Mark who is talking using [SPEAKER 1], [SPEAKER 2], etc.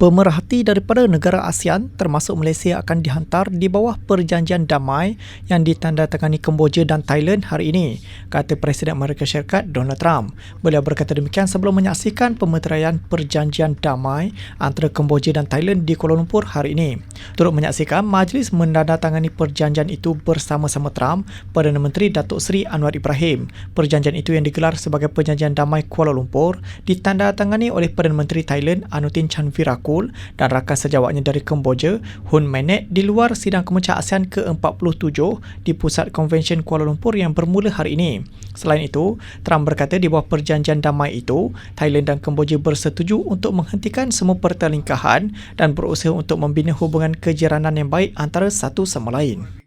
[SPEAKER 1] Pemerhati daripada negara ASEAN termasuk Malaysia akan dihantar di bawah perjanjian damai yang ditandatangani Kemboja dan Thailand hari ini, kata Presiden Amerika Syarikat Donald Trump. Beliau berkata demikian sebelum menyaksikan pemeteraian perjanjian damai antara Kemboja dan Thailand di Kuala Lumpur hari ini. Turut menyaksikan majlis menandatangani perjanjian itu bersama-sama Trump, Perdana Menteri Datuk Seri Anwar Ibrahim. Perjanjian itu yang digelar sebagai Perjanjian Damai Kuala Lumpur ditandatangani oleh Perdana Menteri Thailand Anutin Chanvirakul Pakul dan rakan sejawatnya dari Kemboja, Hun Manet di luar sidang kemenca ASEAN ke-47 di Pusat Konvensyen Kuala Lumpur yang bermula hari ini. Selain itu, Trump berkata di bawah perjanjian damai itu, Thailand dan Kemboja bersetuju untuk menghentikan semua pertelingkahan dan berusaha untuk membina hubungan kejiranan yang baik antara satu sama lain.